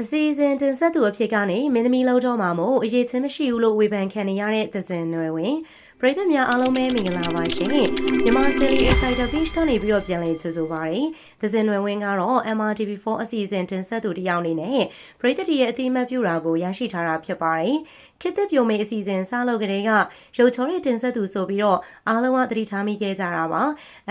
အစီအစဉ်တင်ဆက်သူအဖြစ်ကနေမင်းသမီးလုံးတော်မှာမို့အရေးချင်းမရှိဘူးလို့ဝေဖန်ခံနေရတဲ့သဇင်နွယ်ဝင် ပရိသတ်များအားလုံးပဲမင်္ဂလာပါရှင်မြန်မာဆယ်လီ Insider Page ကနေပြီးတော့ပြန်လည်ကြိုဆိုပါရစေသဇင်နွယ်ဝင်ကတော့ MRTV4 အစီအစဉ်တင်ဆက်သူတစ်ယောက်အနေနဲ့ပရိသတ်တရဲ့အတိအမှတ်ပြုတာကိုရရှိထားတာဖြစ်ပါတယ်ခေတ်သစ်ပြုံမေအစီအစဉ်စလုပ်ကလေးကရုပ်ချောတဲ့တင်ဆက်သူဆိုပြီးတော့အားလုံးကသတိထားမိခဲ့ကြတာပါ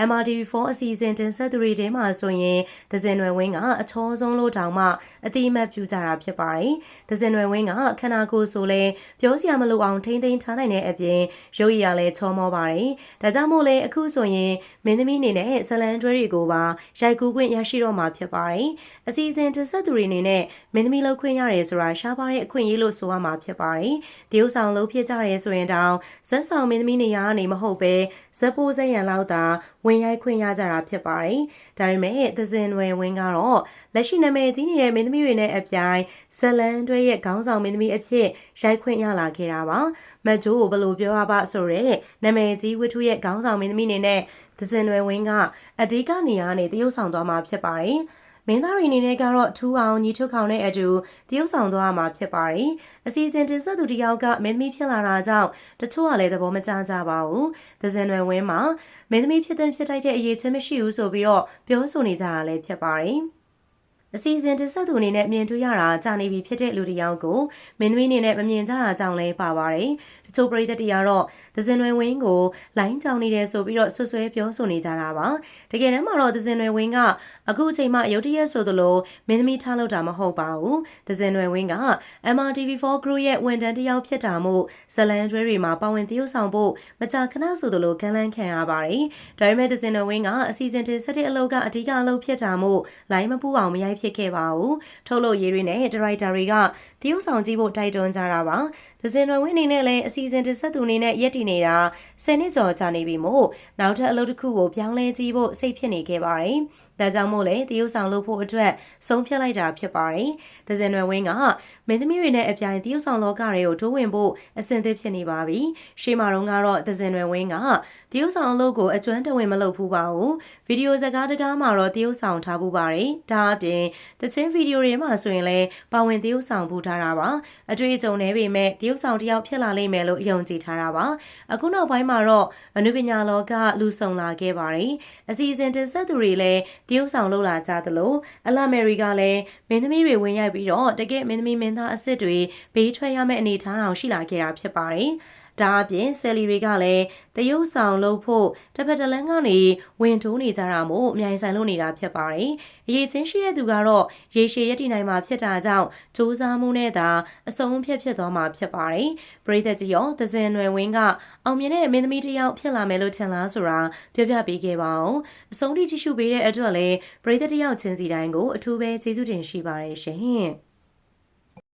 MRTV4 အစီအစဉ်တင်ဆက်သူတွေထဲမှာဆိုရင်သဇင်နွယ်ဝင်းကအချောဆုံးလို့တောင်မှအတိအမှတ်ပြုကြတာဖြစ်ပါတယ်သဇင်နွယ်ဝင်းကခန္ဓာကိုယ်ဆိုလဲပြောစရာမလိုအောင်ထိမ့်သိမ်းထားနိုင်တဲ့အပြင်ရုပ်ရည်ရလဲချောမောပါတယ်ဒါကြောင့်မို့လဲအခုဆိုရင်မင်းသမီးအနေနဲ့ဇလန်တွဲတွေကိုပါရိုက်ကူးခွင့်ရရှိတော့မှာဖြစ်ပါတယ်အစီအစဉ်တင်ဆက်သူတွေအနေနဲ့မင်းသမီးလောက်ခွင့်ရတယ်ဆိုတာရှားပါတဲ့အခွင့်အရေးလို့ဆိုရမှာဖြစ်ပါတယ်တရုတ်ဆောင်လို့ဖြစ်ကြရဲဆိုရင်တောင်ဇက်ဆောင်မင်းသမီးနေရာကနေမဟုတ်ပဲဇက်ပိုးဇက်ရန်လောက်သာဝင်ရိုက်ခွင့်ရကြတာဖြစ်ပါတယ်ဒါပေမဲ့သဇင်ဝယ်ဝင်းကတော့လက်ရှိနာမည်ကြီးနေတဲ့မင်းသမီးတွေနဲ့အပြိုင်ဇလန်တွဲရဲ့ခေါင်းဆောင်မင်းသမီးအဖြစ်ရိုက်ခွင့်ရလာခဲ့တာပါမတ်ဂျိုးကိုဘယ်လိုပြောရပါဆိုရဲနာမည်ကြီးဝတ္ထုရဲ့ခေါင်းဆောင်မင်းသမီးနေနဲ့သဇင်ဝယ်ဝင်းကအဓိကနေရာနေတရုတ်ဆောင်သွားမှာဖြစ်ပါတယ်မင်းသားတွေအနေနဲ့ကတော့ထူးအောင်ညီထုခေါင်တဲ့အတူတရုပ်ဆောင်သွားမှာဖြစ်ပါတယ်။အစီအစဉ်တင်ဆက်သူတယောက်ကမင်းသမီးဖြစ်လာတာကြောင့်တချို့ကလည်းသဘောမကျကြပါဘူး။သဇင်နွယ်ဝင်းမှာမင်းသမီးဖြစ်တဲ့ဖြစ်ထိုက်တဲ့အရေးချင်းမရှိဘူးဆိုပြီးတော့ပြောဆိုနေကြတာလည်းဖြစ်ပါတယ်။ အစီအစဉ်တင်ဆက်သူအနေနဲ့မြင်တွေ့ရတာကြာနေပြီဖြစ်တဲ့လူတစ်ယောက်ကိုမင်းသမီးအနေနဲ့မမြင်ကြတာကြောင့်လည်းပါပါတယ်။တချို့ပရိသတ်တွေကတော့သဇင်နွယ်ဝင်းကိုလိုင်းကြောင်နေတယ်ဆိုပြီးတော့ဆွဆွဲပြောဆိုနေကြတာပါ။တကယ်တမ်းမှာတော့သဇင်နွယ်ဝင်းကအခုအချိန်မှရုတ်တရက်ဆိုသလိုမင်းသမီးထားလို့တာမဟုတ်ပါဘူး။သဇင်နွယ်ဝင်းက MRTV4 Group ရဲ့ဝန်ထမ်းတစ်ယောက်ဖြစ်တာမို့ဇလန်တွဲတွေမှာပါဝင်သရုပ်ဆောင်ဖို့မကြာခဏဆိုသလိုကန့်လန့်ခံရပါတယ်။ဒါပေမဲ့သဇင်နွယ်ဝင်းကအစီအစဉ်တင်ဆက်တဲ့အလုပ်ကအဓိကအလုပ်ဖြစ်တာမို့လိုင်းမပူအောင်မရိုက်ဖြစ်ခဲ့ပါဘူး။ထုတ်လို့ရေးတွေနဲ့ဒရိုက်တာတွေကတရုပ်ဆောင်ကြည့်ဖို့တိုက်တွန်းကြတာပါ။သဇင်တော်ဝင်းအနေနဲ့လည်းအစီအစဉ်တစ်ဆက်သူအနေနဲ့ရက်တည်နေတာ10နှစ်ကျော်ကြာနေပြီမို့နောက်ထပ်အလုပ်တစ်ခုကိုပြောင်းလဲကြည့်ဖို့စိတ်ဖြစ်နေခဲ့ပါတယ်။ ဒါကြောင့်မို့လေတရုတ်ဆောင်လုပ်ဖို့အတွက်ဆုံးဖြတ်လိုက်တာဖြစ်ပါတယ်။ဒဇင်နွယ်ဝင်းကမင်းသမီးတွေနဲ့အပြိုင်တရုတ်ဆောင်လောကတွေကိုထိုးဝင်ဖို့အဆင်သင့်ဖြစ်နေပါပြီ။ရှေးမာတော့ကတော့ဒဇင်နွယ်ဝင်းကတရုတ်ဆောင်အလုပ်ကိုအကျွမ်းတဝင်မလုပ်ဘူးပါဘူး။ဗီဒီယိုစကားတကားမှာတော့တရုတ်ဆောင်ထားဖို့ပါတယ်။ဒါအပြင်တချင်းဗီဒီယိုတွေမှာဆိုရင်လည်းပါဝင်တရုတ်ဆောင်ပူထားတာပါ။အတွေ့အကြုံနဲ့ပေမဲ့တရုတ်ဆောင်တယောက်ဖြစ်လာလိမ့်မယ်လို့ယုံကြည်ထားတာပါ။အခုနောက်ပိုင်းမှာတော့အနုပညာလောကလူဆောင်လာခဲ့ပါတယ်။အစီအစဉ်တင်ဆက်သူတွေလည်းတရုတ်ဆောင်လုပ်လာကြသလိုအလာမယ်ရီကလည်းမင်းသမီးတွေဝင်ရိုက်ပြီးတော့တကယ်မင်းသမီးမင်းသားအစ်စ်တွေဘေးထွက်ရမယ့်အနေအထားတောင်ရှိလာခဲ့တာဖြစ်ပါတယ်။ ဒါအပြင်ဆယ်လီတွေကလည်းတရုပ်ဆောင်လုပ်ဖို့တစ်ဖက်တစ်လမ်းကနေဝင်တိုးနေကြတာမို့အမြိုင်ဆိုင်လုပ်နေတာဖြစ်ပါတယ်။အရေးချင်းရှိတဲ့သူကတော့ရေရှည်ရည်တည်နိုင်မှာဖြစ်တာကြောင့်စူးစမ်းမှုနဲ့သာအဆုံးဖြတ်ဖြစ်သွားမှာဖြစ်ပါတယ်။ပရိသတ်ကြီးရောသဇင်နွယ်ဝင်းကအောင်မြင်တဲ့မင်းသမီးတစ်ယောက်ဖြစ်လာမယ်လို့ထင်လားဆိုတာပြောပြပေးခဲ့ပါအောင်။အဆုံးထိကြည့်ရှုပေးတဲ့အတွက်လည်းပရိသတ်တစ်ယောက်ချင်းစီတိုင်းကိုအထူးပဲကျေးဇူးတင်ရှိပါတယ်ရှင်။